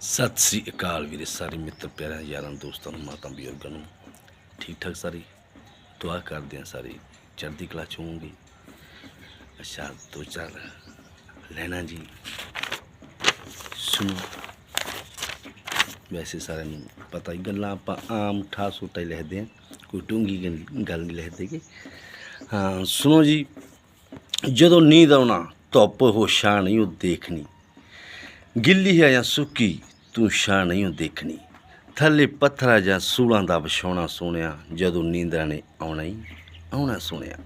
ਸਤਿ ਸ੍ਰੀ ਅਕਾਲ ਵੀਰੇ ਸਾਰੇ ਮਿੱਤਰ ਪਿਆਰਿਆਂ ਯਾਰਾਂ ਦੋਸਤਾਂ ਨੂੰ, ਮਾਤਾ ਬਜ਼ੁਰਗਾਂ ਨੂੰ। ਠੀਕ ਠਾਕ ਸਾਰੇ? ਦੁਆ ਕਰਦੇ ਆ ਸਾਰੇ। ਚੜ੍ਹਦੀ ਕਲਾ ਚ ਹੋਵੋਗੇ। ਅੱਛਾ, ਦੋ ਚਾਰ ਲੈਣਾ ਜੀ। ਸੁਣੋ। ਵੈਸੇ ਸਾਰਿਆਂ ਨੂੰ ਪਤਾ ਹੀ ਗੱਲਾਂ ਆਪਾਂ ਆਮ ਠਾਸ ਸੋਟਾ ਹੀ ਲਿਖਦੇ ਆ ਕੋਈ ਡੂੰਗੀ ਗੱਲ- ਗੱਲ ਨਹੀਂ ਲਿਖਦੇ ਕਿ ਹਾਂ, ਸੁਣੋ ਜੀ। ਜਦੋਂ ਨੀਂਦ ਆਉਣਾ, ਧੁੱਪ ਹੋ ਛਾਂ ਨਹੀਂ, ਉਹ ਦੇਖਣੀ। ਗਿੱਲੀ ਹੈ ਜਾਂ ਸੁੱਕੀ, ਤੂੰ ਛਾਂ ਨਹੀਂ ਓ ਦੇਖਣੀ। ਥੱਲੇ ਪੱਥਰਾ ਜਾਂ ਸੂਲਾਂ ਦਾ ਵਿਛਾਉਣਾ ਸੋਹਣਿਆ, ਜਦੋਂ ਨੀਂਦਰਾਂ ਨੇ ਆਉਣਾ ਹੀ ਆਉਣਾ ਸੋਹਣਿਆ।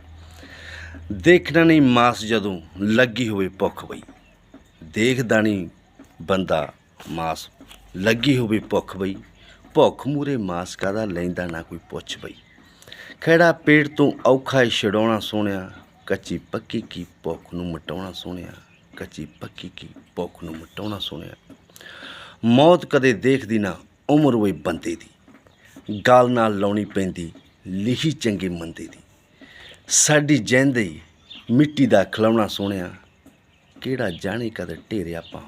ਦੇਖਣਾ ਨਹੀਂ ਮਾਸ ਜਦੋਂ ਲੱਗੀ ਹੋਵੇ ਭੁੱਖ ਬਈ। ਦੇਖਦਾ ਨਹੀਂ ਬੰਦਾ ਮਾਸ ਲੱਗੀ ਹੋਵੇ ਭੁੱਖ ਬਈ। ਭੁੱਖ ਮੂਰੇ ਮਾਸ ਕਾਦਾ ਲੈਂਦਾ ਨਾ ਕੋਈ ਪੁੱਛ ਬਈ। ਖੜਾ ਪੇਟ ਤੋਂ ਔਖਾ ਹੀ ਛਡਾਉਣਾ ਸੋਹਣਿਆ, ਕੱਚੀ ਪੱਕੀ ਕੀ ਭੁੱਖ ਨੂੰ ਮਟਾਉਣਾ ਸੋਹਣਿਆ। ਕੱਚੀ ਪੱਕੀ ਕੀ ਭੁੱਖ ਨੂੰ ਮਟਾਉਣਾ ਸੁਣਿਆ। ਮੌਤ ਕਦੇ ਦੇਖਦੀ ਨਾ, ਉਮਰ ਹੋਈ ਬੰਦੇ ਦੀ। ਗਾਲ ਨਾਲ ਲਾਉਣੀ ਪੈਂਦੀ, ਲਿਖੀ ਚੰਗੇ ਮੰਦੇ ਦੀ। ਸਾਡੀ ਜਿੰਦੇ ਮਿੱਟੀ ਦਾ ਖਿਲੌਣਾ ਸੁਣਿਆ। ਕਿਹੜਾ ਜਾਣੇ ਕਦ ਢੇਰੇ ਆਪਾਂ,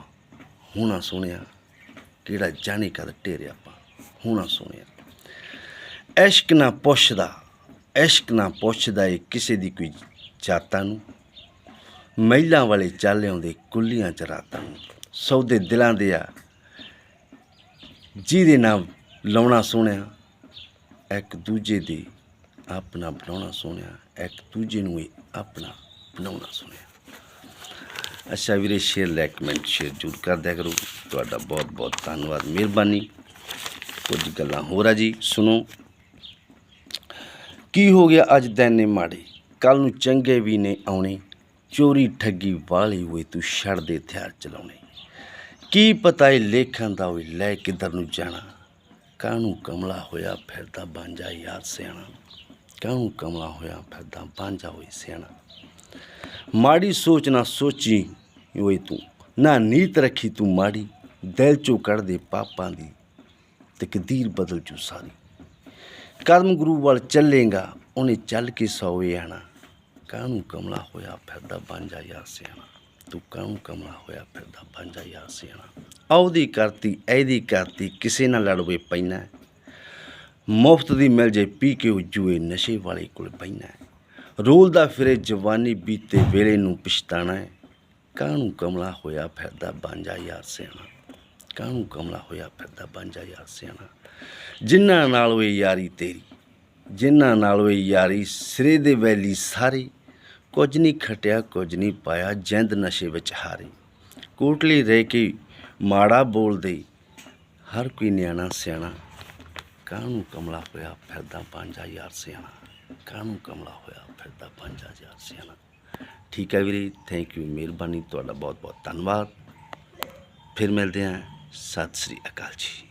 ਹੋਣਾ ਸੁਣਿਆ। ਕਿਹੜਾ ਜਾਣੇ ਕਦ ਢੇਰੇ ਆਪਾਂ, ਹੋਣਾ ਸੁਣਿਆ। ਇਸ਼ਕ ਨਾ ਪੁੱਛਦਾ, ਇਸ਼ਕ ਨਾ ਪੁੱਛਦਾ ਏ ਕਿਸੇ ਦੀ ਕੋਈ ਜਾਤਾਂ ਨੂੰ। ਮਹਿਲਾਂ ਵਾਲੇ ਚੱਲ ਆਉਂਦੇ ਕੁੱਲੀਆਂ ਚ ਰਾਤਾਂ ਨੂੰ। ਸੌਦੇ ਦਿਲਾਂ ਦੇ ਆ। ਜਿਹਦੇ ਨਾਲ ਲਾਉਣਾ ਸੋਹਣਿਆ, ਇੱਕ ਦੂਜੇ ਦੇ ਆਪਣਾ ਬਣਾਉਣਾ ਸੋਹਣਿਆ, ਇੱਕ ਦੂਜੇ ਨੂੰ ਹੀ ਆਪਣਾ ਬਣਾਉਣਾ ਸੋਹਣਿਆ। ਅੱਛਾ ਵੀਰੇ ਸ਼ੇਅਰ ਲਾਈਕ ਕਮੈਂਟ ਸ਼ੇਅਰ ਜ਼ਰੂਰ ਕਰ ਦਿਆ ਕਰੋ। ਤੁਹਾਡਾ ਬਹੁਤ ਬਹੁਤ ਧੰਨਵਾਦ, ਮਿਹਰਬਾਨੀ। ਕੁਝ ਗੱਲਾਂ ਹੋਰ ਆ ਜੀ, ਸੁਣੋ। ਕੀ ਹੋ ਗਿਆ ਅੱਜ ਦਿਨ ਨੇ ਮਾੜੇ? ਕੱਲ ਨੂੰ ਚੰਗੇ ਵੀ ਨੇ ਆਉਣੇ। ਚੋਰੀ ਠੱਗੀ ਵਾਲੀ ਹੋਏ ਤੂੰ ਛੱਡ ਦੇ ਹਥਿਆਰ ਚਲਾਉਣੇ। ਕੀ ਪਤਾ ਇਹ ਲੇਖਾਂ ਦਾ ਹੋਈ ਲੈ ਕਿੱਧਰ ਨੂੰ ਜਾਣਾ। ਕਾਹਨੂੰ ਕਮਲਾ ਹੋਇਆ ਫਿਰਦਾ ਬਾਂਝਾ ਯਾਰ ਸਿਆਣਾ। ਕਾਹਨੂੰ ਕਮਲਾ ਹੋਇਆ ਫਿਰਦਾ ਬਾਂਝਾ ਹੋਈ ਸਿਆਣਾ। ਮਾੜੀ ਸੋਚ ਨਾ ਸੋਚੀ ਓਏ ਤੂੰ। ਨਾ ਨੀਤ ਰੱਖੀ ਤੂੰ ਮਾੜੀ। ਦਿਲ ਚੋਂ ਕੱਢ ਦੇ ਪਾਪਾਂ ਦੀ ਤਕਦੀਰ ਬਦਲ ਜੂ ਸਾਰੀ। ਕਰਮ ਗੁਰੂ ਵੱਲ ਚੱਲੇਗਾ, ਉਹਨੇ ਚੱਲ ਕੇ ਸੌਏ ਆਣਾ ਕਾਹਨੂੰ ਕਮਲਾ ਹੋਇਆ ਫਿਰਦਾ ਬਾਂਝਾ ਯਾਰ ਸਿਆਣਾ? ਤੂੰ ਕਾਹਨੂੰ ਕਮਲਾ ਹੋਇਆ ਫਿਰਦਾ ਬਾਂਝਾ ਯਾਰ ਸਿਆਣਾ? ਆਉਦੀ ਕਰਤੀ, ਐਦੀ ਕਰਤੀ, ਕਿਸੇ ਨਾਲ ਲੜਵੇ ਪੈਣਾ ਮੁਫਤ ਦੀ ਮਿਲ ਜੇ ਪੀ ਕੇ ਉਹ ਜੂਏ ਨਸ਼ੇ ਵਾਲੇ ਕੋਲ ਪੈਣਾ ਰੋਲਦਾ ਫਿਰੇ ਜਵਾਨੀ ਬੀਤੇ ਵੇਲੇ ਨੂੰ ਪਛਤਾਣਾ ਹੈ। ਕਾਹਨੂੰ ਕਮਲਾ ਹੋਇਆ ਫਿਰਦਾ ਬਾਂਝਾ ਯਾਰ ਸਿਆਣਾ? ਕਾਹਨੂੰ ਕਮਲਾ ਹੋਇਆ ਫਿਰਦਾ ਬਾਂਝਾ ਯਾਰ ਸਿਆਣਾ? ਜਿਨ੍ਹਾਂ ਨਾਲ ਓਏ ਯਾਰੀ ਤੇਰੀ ਜਿਨ੍ਹਾਂ ਨਾਲ ਓਏ ਯਾਰੀ ਸਿਰੇ ਦੇ ਵੈਲੀ ਸਾਰੀ ਕੁਝ ਨਹੀਂ ਖਟਿਆ, ਕੁਝ ਨਹੀਂ ਪਾਇਆ, ਜਿੰਦ ਨਸ਼ੇ ਵਿੱਚ ਹਾਰੀ। ਕੋਟਲੀ ਰਹਿ ਕੇ ਮਾੜਾ ਬੋਲਦੇ, ਹਰ ਕੋਈ ਨਿਆਣਾ ਸਿਆਣਾ। ਕਾਹਨੂੰ ਕਮਲਾ ਹੋਇਆ ਫਿਰਦਾ ਪੰਜਾ ਯਾਰ ਸਿਆਣਾ? ਕਾਹਨੂੰ ਕਮਲਾ ਹੋਇਆ ਫਿਰਦਾ ਪੰਜਾ ਯਾਰ ਸਿਆਣਾ? ਠੀਕ ਹੈ ਵੀਰੇ ਥੈਂਕ ਯੂ ਮਿਹਰਬਾਨੀ, ਤੁਹਾਡਾ ਬਹੁਤ ਬਹੁਤ ਧੰਨਵਾਦ। ਫਿਰ ਮਿਲਦੇ ਹਾਂ। ਸਤਿ ਸ੍ਰੀ ਅਕਾਲ ਜੀ।